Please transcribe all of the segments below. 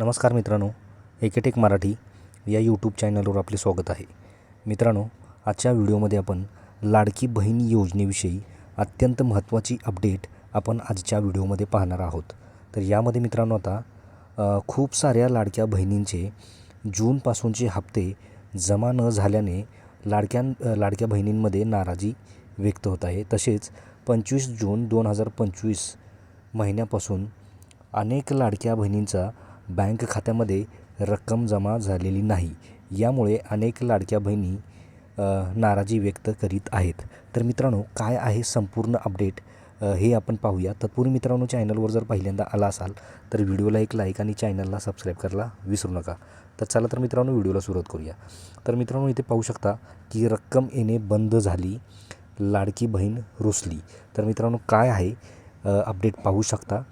नमस्कार मित्रांनो एकेटेक मराठी या यूट्यूब चॅनलवर आपले स्वागत आहे. मित्रांनो आजच्या व्हिडिओमध्ये आपण लाडकी बहीण योजनेविषयी अत्यंत महत्त्वाची अपडेट आपण आजच्या व्हिडिओमध्ये पाहणार आहोत. तर यामध्ये मित्रांनो आता खूप साऱ्या लाडक्या बहिणींचे जूनपासूनचे हप्ते जमा न झाल्याने लाडक्या लाडक्या बहिणींमध्ये नाराजी व्यक्त होत आहे. तसेच पंचवीस जून दोन हजार पंचवीस महिन्यापासून अनेक लाडक्या बहिणींचा बँक खात्यामध्ये रक्कम जमा झालेली नाही. यामुळे अनेक लाडक्या बहिणी नाराजी व्यक्त करीत आहेत. तर मित्रांनो काय आहे संपूर्ण अपडेट? हे आपण पाहूया. तत्पूर्वी मित्रांनो चॅनलवर जर पहिल्यांदा आला असाल तर व्हिडिओला एक लाईक आणि चॅनलला सबस्क्राईब करायला विसरू नका. तर चला तर मित्रांनो व्हिडिओला सुरुवात करूया. तर मित्रांनो इथे पाहू शकता की रक्कम येणे बंद झाली लाडकी बहीण रुसली. तर मित्रांनो काय आहे अपडेट पाहू शकता?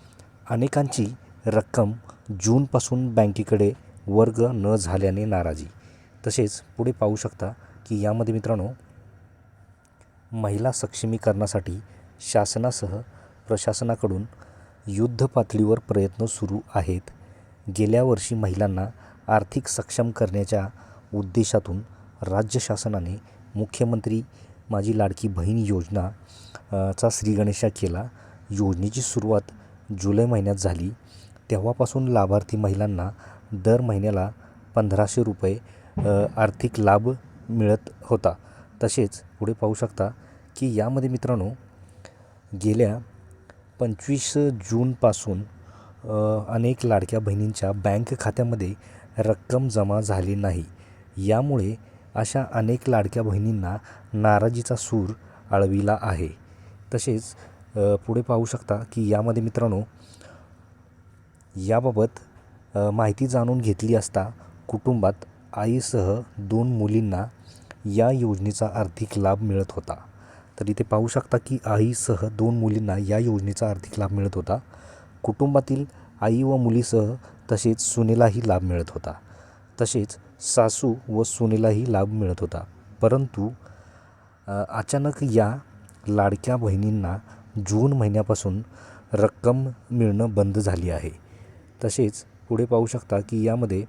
अनेकांची रक्कम जूनपासून बँकेकडे वर्ग न झाल्याने नाराजी. तसेच पुढे पाहू शकता की यामध्ये मित्रांनो महिला सक्षमीकरणासाठी शासनासह प्रशासनाकडून युद्ध पातळीवर प्रयत्न सुरू आहेत. गेल्या वर्षी महिलांना आर्थिक सक्षम करण्याच्या उद्देशातून राज्य शासनाने मुख्यमंत्री माझी लाडकी बहीण योजना चा श्रीगणेशा केला. योजनेची सुरुवात जुलै महिन्यात झाली. तेव्हापासून लाभार्थी महिलांना दर महिन्याला पंधराशे रुपये आर्थिक लाभ मिळत होता. तसेच पुढे पाहू शकता की यामध्ये मित्रांनो गेल्या पंचवीस जूनपासून अनेक लाडक्या बहिणींच्या बँक खात्यामध्ये रक्कम जमा झाली नाही. यामुळे अशा अनेक लाडक्या बहिणींना नाराजीचा सूर आळविला आहे. तसेच पुढे पाहू शकता की यामध्ये मित्रांनो याबाबत माहिती जाणून घेतली असता कुटुंबात आईसह दोन मुलींना या योजनेचा आर्थिक लाभ मिळत होता. तर इथे पाहू शकता की आईसह दोन मुलींना या योजनेचा आर्थिक लाभ मिळत होता. कुटुंबातील आई व मुलीसह तसेच सुनेलाही लाभ मिळत होता. तसेच सासू व सुनेलाही लाभ मिळत होता. परंतु अचानक या लाडक्या बहिणींना जून महिन्यापासून रक्कम मिळणं बंद झाली आहे. तसेच पुढे पाहू शकता की यामध्ये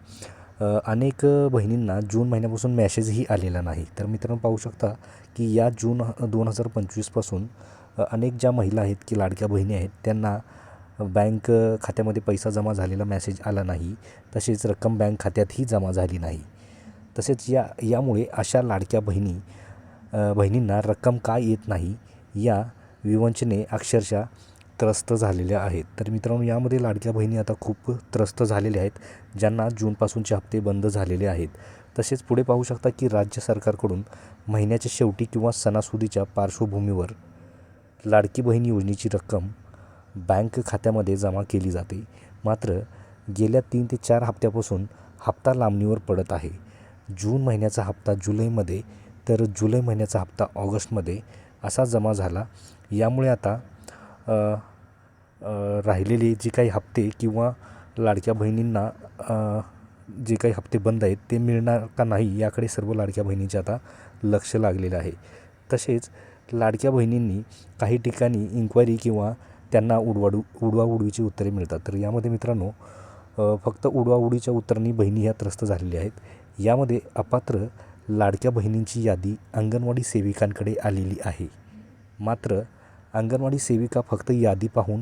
अनेक बहिणींना जून महिन्यापासून मॅसेजही आलेला नाही. तर मित्रांनो पाहू शकता की या जून दोन हजार पंचवीसपासून अनेक ज्या महिला आहेत की लाडक्या बहिणी आहेत त्यांना बँक खात्यामध्ये पैसा जमा झालेला मॅसेज आला नाही. तसेच रक्कम बँक खात्यातही जमा झाली नाही. तसेच या यामुळे अशा लाडक्या बहिणी बहिणींना रक्कम का येत नाही या विवंचने अक्षरशः त्रस्त झालेल्या आहेत. तर मित्रांनो यामध्ये लाडक्या बहिणी आता खूप त्रस्त झालेल्या आहेत ज्यांना जूनपासूनचे हप्ते बंद झालेले आहेत. तसेच पुढे पाहू शकता की राज्य सरकारकडून महिन्याच्या शेवटी किंवा सणासुदीच्या पार्श्वभूमीवर लाडकी बहीण योजनेची रक्कम बँक खात्यामध्ये जमा केली जाते. मात्र गेल्या तीन ते चार हप्त्यापासून हप्ता लांबणीवर पडत आहे. जून महिन्याचा हप्ता जुलैमध्ये तर जुलै महिन्याचा हप्ता ऑगस्टमध्ये असा जमा झाला. यामुळे आता राहिलेले जे काही हप्ते किंवा लाडक्या बहिणींना जे काही हप्ते बंद आहेत ते मिळणार का नाही याकडे सर्व लाडक्या बहिणींचे आता लक्ष लागलेलं आहे. तसेच लाडक्या बहिणींनी काही ठिकाणी इन्क्वायरी किंवा त्यांना उडवाडू उडवाउडवीची उत्तरे मिळतात. तर यामध्ये मित्रांनो फक्त उडवाउडीच्या उत्तरांनी बहिणी ह्या त्रस्त झालेल्या आहेत. यामध्ये अपात्र लाडक्या बहिणींची यादी अंगणवाडी सेविकांकडे आलेली आहे. मात्र अंगणवाडी सेविका फक्त यादी पाहून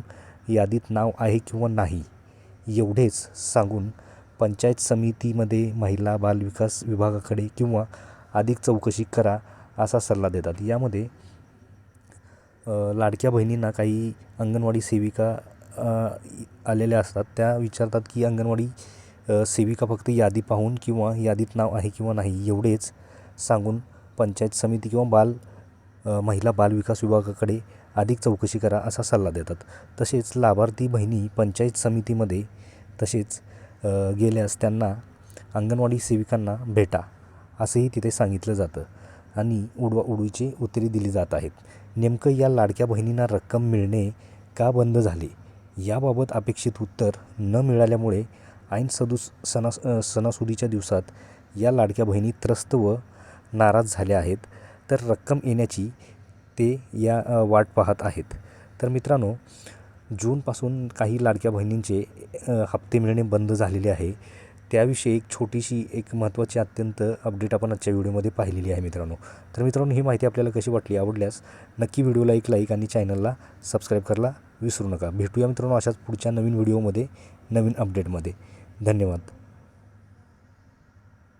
यादीत नाव आहे किंवा नाही एवढेच सांगून पंचायत समितीमध्ये महिला बालविकास विभागाकडे किंवा अधिक चौकशी करा असा सल्ला देतात. यामध्ये लाडक्या बहिणींना काही अंगणवाडी सेविका आलेल्या असतात. त्या विचारतात की अंगणवाडी सेविका फक्त यादी पाहून किंवा यादीत नाव आहे किंवा नाही एवढेच सांगून पंचायत समिती किंवा बाल महिला बालविकास विभागाकडे अधिक चौकशी करा असा सल्ला देतात. तसेच लाभार्थी बहिणी पंचायत समितीमध्ये तसेच गेल्यास त्यांना अंगणवाडी सेविकांना भेटा असंही तिथे सांगितलं जातं आणि उडवा उडवीचे उत्तरे दिली जात आहेत. नेमकं या लाडक्या बहिणींना रक्कम मिळणे का बंद झाले? याबाबत अपेक्षित उत्तर न मिळाल्यामुळे ऐन सदुस सणास सणासुदीच्या दिवसात या लाडक्या बहिणी त्रस्त व नाराज झाल्या आहेत. तर रक्कम येण्याची ते या वाट पाहत आहेत. तर मित्रांनो जूनपासून काही लाडक्या बहिणींचे हप्ते मिळणे बंद झालेले आहे. त्याविषयी एक छोटीशी एक महत्त्वाची अत्यंत अपडेट आपण आजच्या व्हिडिओमध्ये पाहिलेली आहे मित्रांनो. तर मित्रांनो ही माहिती आपल्याला कशी वाटली आवडल्यास नक्की व्हिडिओला एक लाईक आणि चॅनलला सबस्क्राईब करायला विसरू नका. भेटूया मित्रांनो अशाच पुढच्या नवीन व्हिडिओमध्ये नवीन अपडेटमध्ये धन्यवाद.